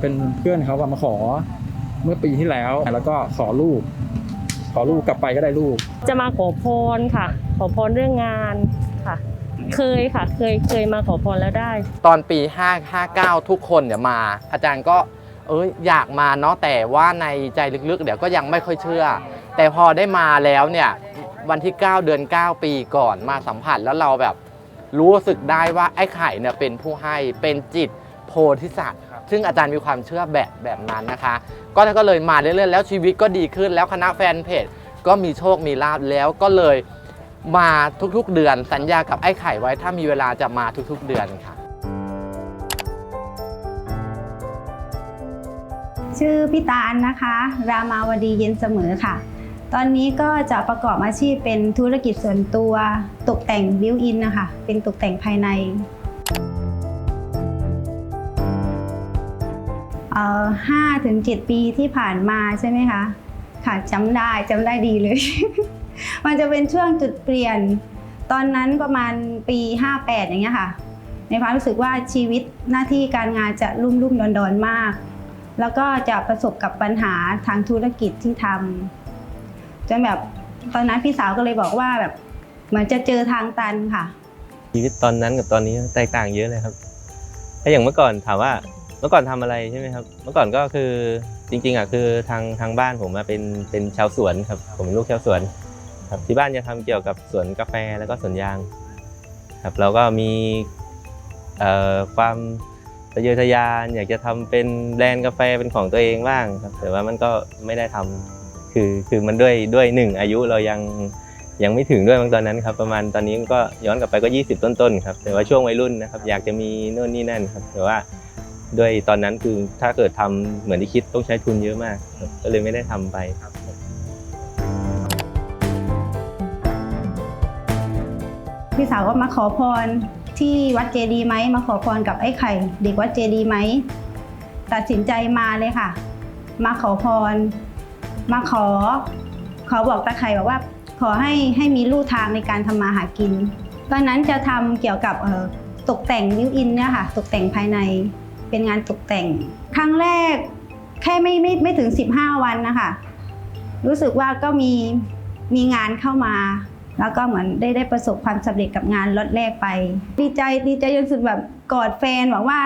เป็นเพื่อนเขาอะมาขอเมื่อปีที่แล้ว แล้วก็ขอลูก ขอลูกกลับไปก็ได้ลูก จะมาขอพรค่ะ ขอพรเรื่องงานค่ะ เคยค่ะ เคยเคยมาขอพรแล้วได้ ตอนปี 559 ทุกคนเนี่ยมา อาจารย์ก็เอ้ยอยากมาเนาะแต่ว่าในใจลึกๆ เดี๋ยวก็ยังไม่ค่อยเชื่อ แต่พอได้มาแล้วเนี่ยวันที่ 9 เดือน 9 ปีก่อนมาสัมผัสแล้วเราแบบรู้สึกได้ว่าไอ้ไข่เนี่ยเป็นผู้ให้เป็นจิตโพธิสัตว์ ซึ่งอาจารย์มีความเชื่อแบบแบบนั้นนะคะ ก็ก็เลยมาเรื่อยๆแล้วชีวิตก็ดีขึ้นแล้วคณะแฟนเพจก็มีโชคมีลาบแล้วก็เลยมาทุกๆเดือนสัญญากับไอ้ไข่ไว้ถ้ามีเวลาจะมาทุกๆเดือนค่ะ ชื่อพี่ตาลนะคะ รามาวดีเย็นเสมอค่ะ ตอนนี้ก็จะประกอบอาชีพเป็นธุรกิจส่วนตัวตกแต่งบิวอินนะคะ เป็นตกแต่งภายใน ห้าถึงเจ็ดปีที่ผ่านมาใช่ไหมคะ ค่ะจำได้จำได้ดีเลย มันจะเป็นช่วงจุดเปลี่ยน ตอนนั้นประมาณปี 58 อย่างเงี้ยค่ะ ในความรู้สึกว่าชีวิตหน้าที่การงานจะรุ่มรุ่มดอนดอนมาก แล้วก็จะประสบกับปัญหาทางธุรกิจที่ทำจนแบบตอนนั้นพี่สาวก็เลยบอกว่าแบบเหมือนจะเจอทางตันค่ะ ชีวิตตอนนั้นกับตอนนี้แตกต่างเยอะเลยครับถ้าอย่างเมื่อก่อนถามว่า เมื่อก่อนทำอะไรใช่ไหมครับ เมื่อก่อนก็คือจริงๆอะคือทางทางบ้านผมมาเป็นเป็นชาวสวนครับ ผมเป็นลูกชาวสวน ครับที่บ้านจะทำเกี่ยวกับสวนกาแฟแล้วก็สวนยาง ครับเราก็มีเอ่อความทะเยอทะยานอยากจะทำเป็นแบรนด์กาแฟเป็นของตัวเองบ้างครับ แต่ว่ามันก็ไม่ได้ทำคือคือมันด้วยด้วยหนึ่งอายุเรายังยังไม่ถึงด้วยบางตอนนั้นครับประมาณตอนนี้ก็ย้อนกลับไปก็ 20 ต้นๆครับแต่ว่าช่วงวัยรุ่นนะครับอยากจะมีโน่นนี่นั่นครับแต่ว่า ด้วยตอนนั้นคือถ้าเกิดทำเหมือนที่คิดต้องใช้ทุนเยอะมาก ก็เลยไม่ได้ทำไปครับพี่สาวก็มาขอพรที่วัดเจดีย์ไหมมาขอพรกับไอ้ไข่ เด็กวัดเจดีย์ไหมตัดสินใจมาเลยค่ะ มาขอพร มาขอ ขอบอกตาไข่บอกว่า ขอให้ให้มีลู่ทางในการทำมาหากินตอนนั้นจะทำเกี่ยวกับตกแต่งวิวอินเนี่ยค่ะ ตกแต่งภายใน เป็นงานตกแต่ง ครั้งแรกแค่ไม่ไม่ไม่ถึง 15 วันนะคะ รู้สึกว่าก็มีมีงานเข้ามา แล้วก็เหมือนได้ได้ประสบความสำเร็จกับงานล็อตแรกไป ดีใจดีใจจนสุดแบบกอดแฟนบอกว่า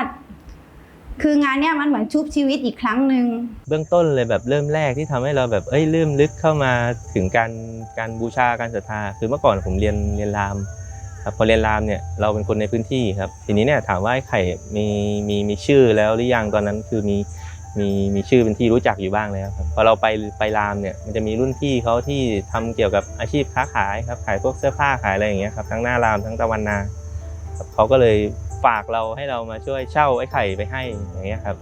คืองานเนี้ยมันเหมือนชุบชีวิตอีกครั้งหนึ่งเบื้องต้นเลยแบบเริ่มแรกที่ทำให้เราแบบเอ้ยเริ่มลึกเข้ามาถึงการการบูชาการศรัทธาคือเมื่อก่อนผมเรียนเรียนราม ครับพอเรียนรามเนี่ยเราเป็นคนในพื้นที่ครับทีนี้เนี่ยถามว่าไอ้ไข่มีมีมีชื่อแล้วหรือยังตอนนั้นคือมีมีมีชื่อเป็นที่รู้จักอยู่บ้างแล้วครับพอเราไปไปรามเนี่ยมันจะมีรุ่นพี่เขาที่ทำเกี่ยวกับอาชีพค้าขายครับขายพวกเสื้อผ้าขายอะไรอย่างเงี้ยครับทั้งหน้ารามทั้งตะวันนาเขาก็เลยฝากเราให้เรามาช่วยเช่าไอ้ไข่ไปให้อย่างเงี้ยครับ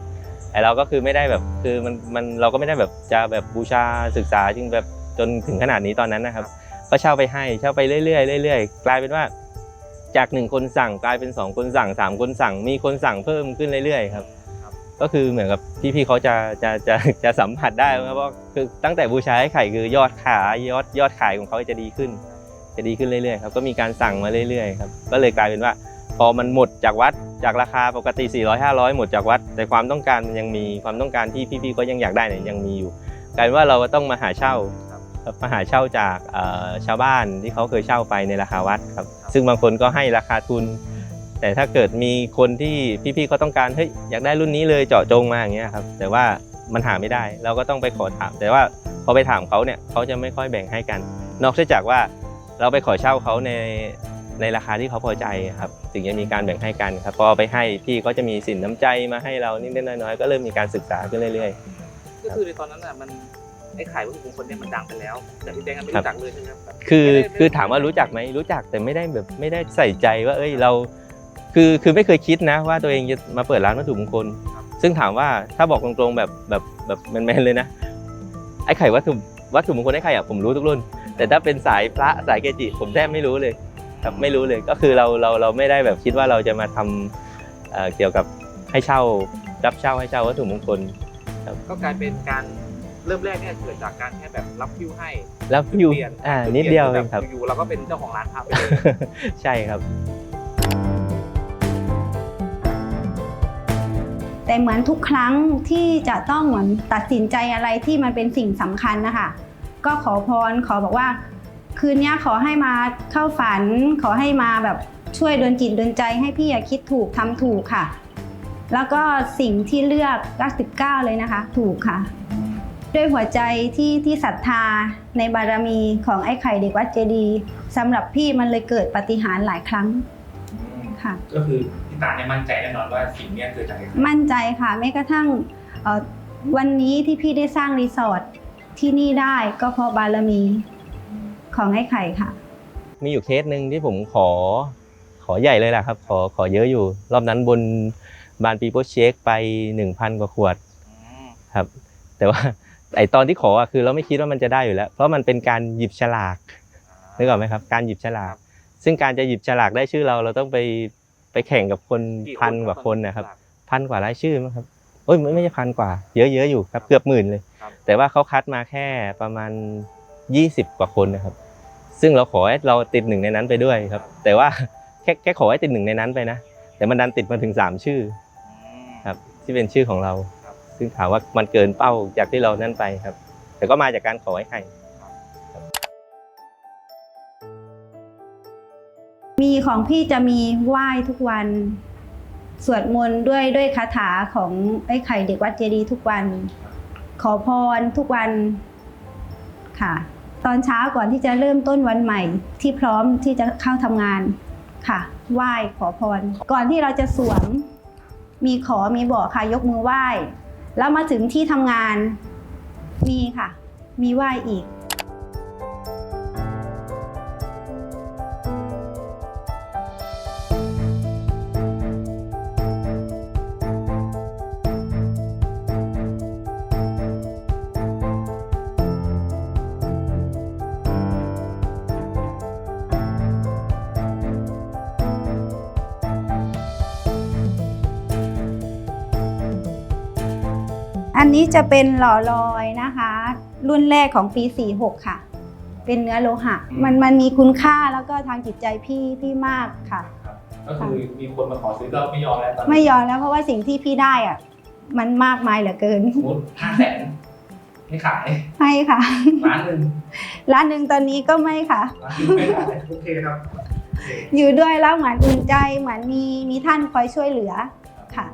ไอเราก็คือไม่ได้แบบคือมันมันเราก็ไม่ได้แบบจะแบบบูชาศึกษาจึงแบบจนถึงขนาดนี้ตอนนั้นนะครับ ก็เช่าไปให้เช่าไปเรื่อยๆเรื่อยๆกลายเป็นว่า จากหนึ่งคนสั่งกลายเป็นสองคนสั่งสามคนสั่ง มีคนสั่งเพิ่มขึ้นเรื่อยๆครับก็คือเหมือนกับพี่ๆเขาจะจะจะจะสัมผัสได้ว่าเพราะคือตั้งแต่บูชาให้ไข่คือยอดขายยอดยอดขายของเขาจะดีขึ้น จะดีขึ้นเรื่อยๆครับก็มีการสั่งมาเรื่อยๆครับก็เลยกลายเป็นว่า พอมันหมดจากวัดจากราคาปกติ 400 500 หมดจากวัด แต่ความต้องการมันยังมีความต้องการที่พี่ๆก็ยังอยากได้เนี่ยยังมีอยู่กลายเป็นว่าเราก็ต้องมาหาเช่าครับ มาหาเช่าจากเอ่อชาวบ้านที่เขาเคยเช่าไปในราคาวัดครับ ซึ่งบางคนก็ให้ราคาทุน แต่ถ้าเกิดมีคนที่พี่ๆเขาต้องการเฮ้ยอยากได้รุ่นนี้เลยเจาะจงมาอย่างเงี้ยครับ แต่ว่ามันหาไม่ได้เราก็ต้องไปขอถาม แต่ว่าพอไปถามเขาเนี่ยเขาจะไม่ค่อยแบ่งให้กัน นอกจากว่าเราไปขอเช่าเขาในในราคาที่เขาพอใจครับถึงจะมีการแบ่งให้กันครับพอไปให้พี่ก็จะมีสินน้ำใจมาให้เรานิดๆน้อยๆก็เริ่มมีการศึกษาขึ้นเรื่อยก็คือในตอนนั้นน่ะมัน ไอ้ขายวัตถุมงคลเนี่ยมันดังไปแล้ว แต่พี่แจ๊คไม่รู้จักเลยใช่ไหมครับๆคือไม่ได้คือถามว่ารู้จักไหมรู้จักแต่ไม่ได้แบบไม่ได้ใส่ใจว่า เอ้ยเรา คือคือไม่เคยคิดนะ ว่าตัวเองจะมาเปิดร้านวัตถุมงคล ซึ่งถามว่าถ้าบอกตรงๆแบบแบบแบบแมนๆเลยนะไอ้ไข่วัตถุวัตถุมงคลไอ้ไข่อะผมรู้ทุกรุ่น แต่ถ้าเป็นสายพระสายเกจิผมแทบไม่รู้เลยครับไม่รู้เลยก็คือเราเราเราไม่ได้แบบคิดว่าเราจะมาทำเอ่อเกี่ยวกับให้เช่ารับเช่าให้เช่าวัตถุมงคลก็กลายเป็นการ เริ่มแรกเนี่ยเกิดจากการแค่แบบรับคิวให้แล้วอยู่เปลี่ยนอ่าจุนิดเดียวปเอลี่งนครับอยู่ๆเราก็เป็นเจ้าของร้านพาไปเลยใช่ครับแต่แต่เหมือนทุกครั้งที่จะต้องเหมือนตัดสินใจอะไรที่มันเป็นสิ่งสำคัญนะคะก็ขอพรขอบอกว่า คืนนี้ขอให้มาเข้าฝัน ขอให้มาแบบช่วยดลจิตดลใจให้พี่อะคิดถูกทำถูกค่ะ แล้วก็สิ่งที่เลือก99เลยนะคะ ถูกค่ะ ด้วยหัวใจที่ที่ศรัทธาในบารมีของไอ้ไข่เด็กวัดเจดีย์สำหรับพี่มันเลยเกิดปาฏิหาริย์หลายครั้งค่ะ ก็คือพี่ตาเนี่ยมั่นใจแน่นอนว่าสิ่งเนี้ยเกิดจากไอ้ไข่มั่นใจค่ะแม้กระทั่งเอ่อวันนี้ที่พี่ได้สร้างรีสอร์ทที่นี่ได้ก็เพราะบารมีของไอ้ไข่ค่ะ มีอยู่เคสหนึ่งที่ผมขอขอใหญ่เลยแหละครับ ขอขอเยอะอยู่ รอบนั้นบนบานปีโป้เชคไป 1,000 กว่าขวด อืมครับ แต่ว่า ไอตอนที่ขออะคือเราไม่คิดว่ามันจะได้อยู่แล้ว เพราะมันเป็นการหยิบฉลากนึกออกไหมครับ การหยิบฉลาก ซึ่งการจะหยิบฉลากได้ชื่อเราเราต้องไปไปแข่งกับคนกี่พันกว่าคนนะครับ พันกว่ารายชื่อมั้งครับโอ้ยไม่ไม่ใช่พันกว่า เยอะเยอะอยู่ครับเกือบหมื่นเลยครับแต่ว่าเขาคัดมาแค่ประมาณ 20 กว่าคนนะครับ ซึ่งเราขอให้เราติดหนึ่งในนั้นไปด้วยครับ แต่ว่าแค่แค่ขอให้ติดหนึ่งในนั้นไปนะ แต่มันดันติดมาถึง 3 ชื่ออืมครับที่เป็นชื่อของเราครับ ซึ่งถามว่ามันเกินเป้าจากที่เรานั่นไปครับ แต่ก็มาจากการขอให้ใครมีของพี่จะมีไหว้ทุกวัน สวดมนต์ด้วยด้วยคาถาของไอ้ไข่เด็กวัดเจดีย์ทุกวัน ขอพรทุกวันค่ะ ตอนเช้าก่อนที่จะเริ่มต้นวันใหม่ ที่พร้อมที่จะเข้าทำงานค่ะ ไหว้ขอพร ก่อนที่เราจะสวมมีขอมีบอกค่ะยกมือไหว้ แล้วมาถึงที่ทำงานมีค่ะ มีไหว้อีก อันนี้จะเป็นหล่อลอยนะคะ รุ่นแรกของปี 46 ค่ะ เป็นเนื้อโลหะ มันมันมีคุณค่าแล้วก็ทางจิตใจพี่พี่มากค่ะครับก็คือมีคนมาขอซื้อก็ไม่ยอมแล้วตอนนี้ไม่ยอมแล้วเพราะว่าสิ่งที่พี่ได้อะมันมากมายเหลือเกินสมมติห้าแสนไม่ขายให้ค่ะ ล้านหนึ่งร้านหนึ่งตอนนี้ก็ไม่ค่ะ ล้านหนึ่งไม่ขายโอเคครับโอเคอยู่ด้วยแล้วเหมือนอุ่นใจเหมือนมีมีท่านคอยช่วยเหลือค่ะ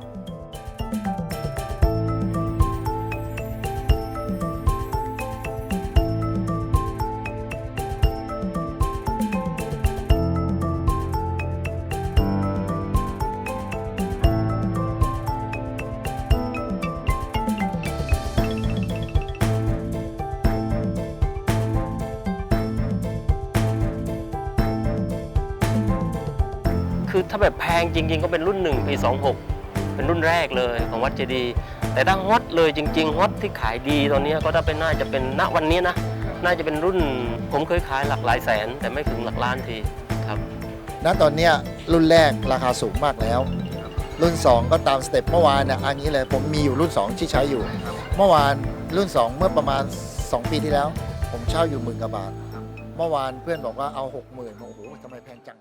คือถ้าแบบแพงจริง ๆ ก็เป็นรุ่น1ปี 26 เป็นรุ่นแรกเลยของวัดเจดีย์แต่ถ้าฮอตเลยจริง ๆฮอตที่ขายดีตอนนี้ก็ถ้าเป็นน่าจะเป็นณวันนี้นะ น่าจะเป็นรุ่นผมเคยขายหลักหลายแสน แต่ไม่ถึงหลักล้านทีครับณตอนเนี้ยรุ่นแรกราคาสูงมากแล้ว รุ่น 2 ก็ตามสเต็ปเมื่อวานเนี่ยอันนี้เลยผมมีอยู่รุ่น 2 ที่ใช้อยู่ เมื่อวานรุ่น 2 เมื่อประมาณ 2 ปีที่แล้ว ผมเช่าอยู่หมื่นกว่าบาท เมื่อวานเพื่อนบอกว่าเอา 6 0,000โอ้โหทำไมแพงจัง